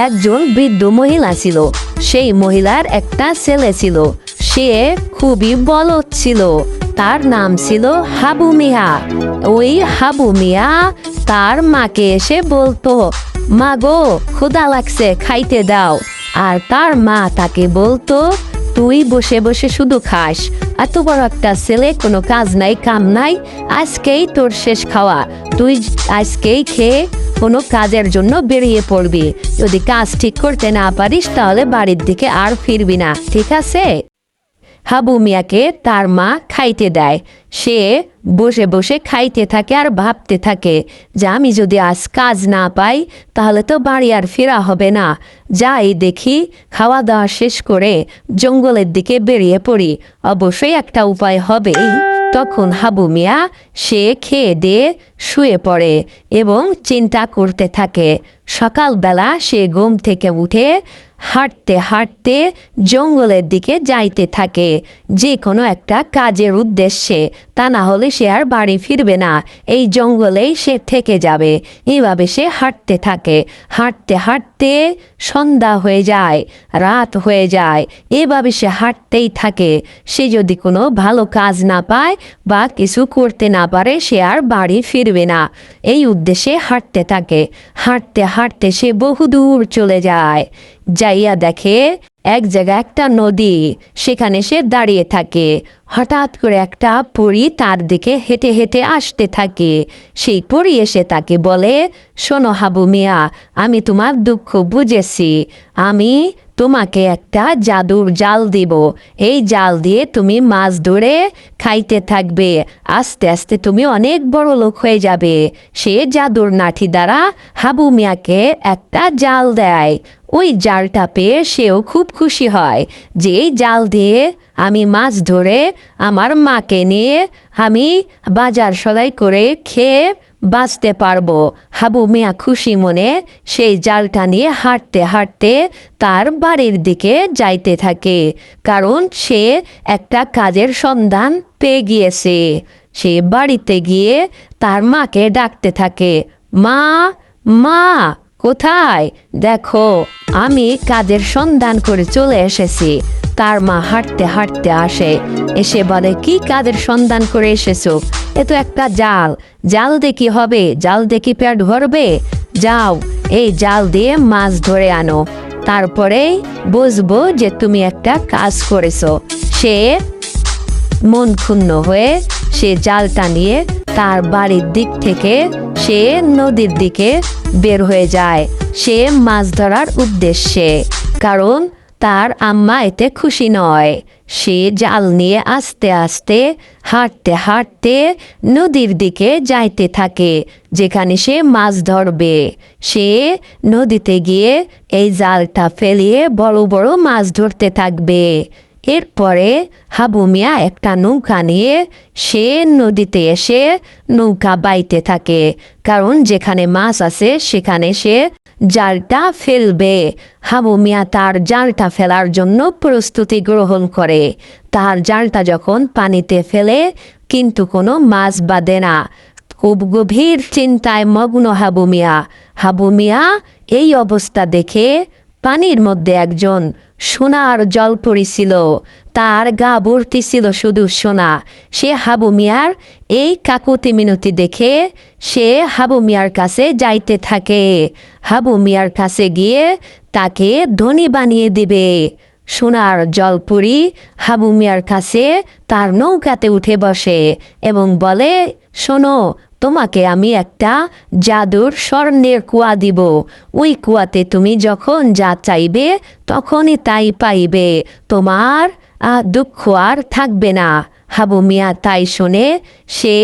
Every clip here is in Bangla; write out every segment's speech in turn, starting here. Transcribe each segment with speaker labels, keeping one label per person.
Speaker 1: একজন বৃদ্ধ মহিলা ছিল। সেই মহিলার একটা ছেলে ছিল। সে খুবই বলদ ছিল। তার নাম ছিল হাবু মিয়া। ওই হাবু মিয়া তার মাকে এসে বলতো মা গো ক্ষুদা লাগছে, খাইতে দাও। আর তার মা তাকে বলতো, তুই বসে বসে শুধু খাস। এত বড় একটা ছেলে, কোনো কাজ নাই, কাম নাই। আজকেই তোর শেষ খাওয়া। তুই আজকেই খেয়ে কোনো কাজের জন্য বেরিয়ে পড়বি। যদি কাজ ঠিক করতে না পারিস, তাহলে বাড়ির দিকে আর ফিরবি না, ঠিক আছে? হাবু মিয়াকে তার মা খাইতে দেয়। সে বসে বসে খাইতে থাকে আর ভাবতে থাকে, যে আমি যদি আজ কাজ না পাই, তাহলে তো বাড়ি আর ফেরা হবে না। যাই দেখি খাওয়া দাওয়া শেষ করে জঙ্গলের দিকে বেরিয়ে পড়ি। অবশ্যই একটা উপায় হবেই। তখন হাবু মিয়া, সে খেয়ে দিয়ে শুয়ে পড়ে এবং চিন্তা করতে থাকে। সকালবেলা সে ঘুম থেকে উঠে হাঁটতে হাঁটতে জঙ্গলের দিকে যাইতে থাকে, যে কোনো একটা কাজের উদ্দেশ্যে। তা না হলে সে আর বাড়ি ফিরবে না। এই জঙ্গলেই সে থেকে যাবে। এইভাবে সে হাঁটতে থাকে। হাঁটতে হাঁটতে সন্ধ্যা হয়ে যায়, রাত হয়ে যায়। এভাবে সে হাঁটতেই থাকে। সে যদি কোনো ভালো কাজ না পায় বা কিছু করতে না পারে, সে আর বাড়ি ফিরবে না। এই উদ্দেশ্যে হাঁটতে থাকে। হাঁটতে হাঁটতে সে বহুদূর চলে যায়। যাইয়া দেখে এক জায়গায় একটা নদী, সেখানে সে দাঁড়িয়ে থাকে। হঠাৎ করে একটা পরী তার দিকে হেঁটে হেঁটে আসতে থাকে। সেই পরী এসে তাকে বলে, শোনো হাবু মিয়া, আমি তোমার দুঃখ বুঝেছি। আমি তোমাকে একটা জাদুর জাল দিব। এই জাল দিয়ে তুমি মাছ ধরে খাইতে থাকবে। আস্তে আস্তে তুমি অনেক বড় লোক হয়ে যাবে। সে জাদুর নাঠি দ্বারা হাবু মিয়াকে একটা জাল দেয়। ওই জালটা পেয়ে সেও খুব খুশি হয় যে এই জাল দিয়ে আমি মাছ ধরে আমার মাকে নিয়ে আমি বাজার সদাই করে খেয়ে বাঁচতে পারব। হাবু মিয়া খুশি মনে সেই জালটা নিয়ে হাঁটতে হাঁটতে তার বাড়ির দিকে যাইতে থাকে, কারণ সে একটা কাজের সন্ধান পেয়ে গিয়েছে। সে বাড়িতে গিয়ে তার মাকে ডাকতে থাকে, মা মা কোথায়? দেখো, আমি কাদের সন্ধান করে চলে এসেছি। তার মা হাঁটতে হাঁটতে আসে। এসে বলে, কি কাদের সন্ধান করে এসেছ? এ তো একটা জাল। জাল দেখি হবে? জাল দেখি পেট ভরবে? যাও, এই জাল দিয়ে মাছ ধরে আনো। তারপরে বুঝব যে তুমি একটা কাজ করেছ। সে মন ক্ষুণ্ণ হয়ে সে জালটা নিয়ে তার বাড়ির দিক থেকে সে নদীর দিকে বের হয়ে যায়। সে মাছ ধরার উদ্দেশ্যে, কারণ তার আম্মা এতে খুশি নয়। সে জাল নিয়ে আস্তে আস্তে, হাঁটতে হাঁটতে নদীর দিকে যাইতে থাকে, যেখানে সে মাছ ধরবে। সে নদীতে গিয়ে এই জালটা ফেলিয়ে বড় বড় মাছ ধরতে থাকবে। এরপরে হাবু মিয়া একটা নৌকা নিয়ে সে নদীতে এসে নৌকা বাইতে থাকে। কারণ যেখানে মাছ আছে, সেখানে সে জালটা ফেলবে। হাবু মিয়া তার জালটা ফেলার জন্য প্রস্তুতি গ্রহণ করে। তার জালটা যখন পানিতে ফেলে, কিন্তু কোনো মাছ বাঁধে না। খুব গভীর চিন্তায় মগ্ন হাবু মিয়া। হাবু মিয়া এই অবস্থা দেখে পানির মধ্যে একজন সোনার জল পড়েছিল, তার গা ভর্তি ছিল শুধু সোনা। সে হাবু মিয়ার এই কাকুতি মিনতি দেখে সে হাবু মিয়ার কাছে যাইতে থাকে। হাবু মিয়ার কাছে গিয়ে তাকে ধনী বানিয়ে দিবে। সোনার জল জলপুরি হাবু মিয়ার কাছে তার নৌকাতে উঠে বসে এবং বলে, শোনো তোমাকে আমি একটা জাদুর স্বর্ণের কুয়া দিব। ওই কুয়াতে তুমি যখন যা চাইবে, তখনই তাই পাইবে। তোমার দুঃখ আর থাকবে না। হাবু মিয়া তাই শুনে সে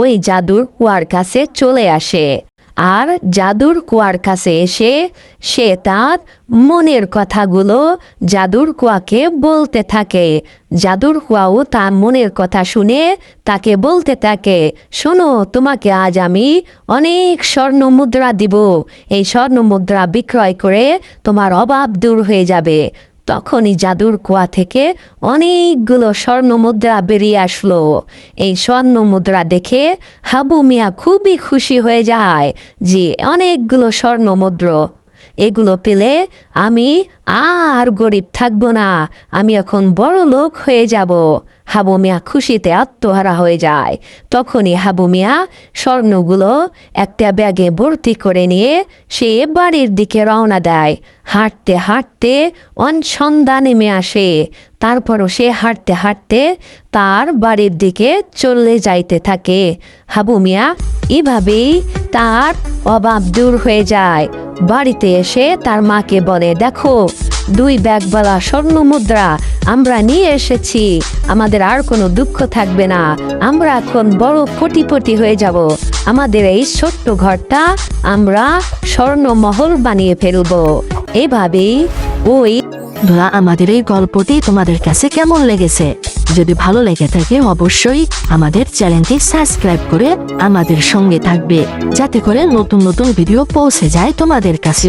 Speaker 1: ওই জাদুর কুয়ার কাছে চলে আসে। আর জাদুর কুয়ার কাছে এসে সে তার মনের কথাগুলো জাদুর কুয়াকে বলতে থাকে। জাদুর কুয়াও তার মনের কথা শুনে তাকে বলতে থাকে, শোনো, তোমাকে আজ আমি অনেক স্বর্ণ মুদ্রা দিব। এই স্বর্ণ মুদ্রা বিক্রয় করে তোমার অভাব দূর হয়ে যাবে। তখনই জাদুর কুয়া থেকে অনেকগুলো স্বর্ণ মুদ্রা বেরিয়ে আসলো। এই স্বর্ণ মুদ্রা দেখে হাবু মিয়া খুবই খুশি হয়ে যায় যে অনেকগুলো স্বর্ণ মুদ্রা এগুলো পেলে আমি আর গরিব থাকব না। আমি এখন বড় লোক হয়ে যাব। হাবু মিয়া খুশিতে আত্মহারা হয়ে যায়। তখনই হাবু মিয়া স্বর্ণগুলো একটা ব্যাগে ভর্তি করে নিয়ে সে বাড়ির দিকে রওনা দেয়। হাঁটতে হাঁটতে অন সন্ধ্যা নেমে আসে। তারপরও সে হাঁটতে হাঁটতে তার বাড়ির দিকে চলে যাইতে থাকে। হাবু মিয়া এভাবেই তার অভাব দূর হয়ে যায়। বাড়িতে এসে তার মাকে বলে, দেখো, দুই ব্যাগবালা স্বর্ণ মুদ্রা, আমরা নিয়ে এসেছি। আমাদের আর কোনো দুঃখ থাকবে না। আমরা এখন বড় কোটিপতি হয়ে যাব। আমাদের এই ছোট্ট ঘরটা আমরা স্বর্ণ মহল বানিয়ে ফেলব। এভাবেই ওই
Speaker 2: ধরা, আমাদের এই গল্পটি তোমাদের কাছে কেমন লেগেছে? যদি ভালো লেগে থাকে অবশ্যই আমাদের চ্যানেলটি সাবস্ক্রাইব করে আমাদের সঙ্গে থাকবে। যাতে করে নতুন নতুন ভিডিও পৌঁছে যায় তোমাদের কাছে।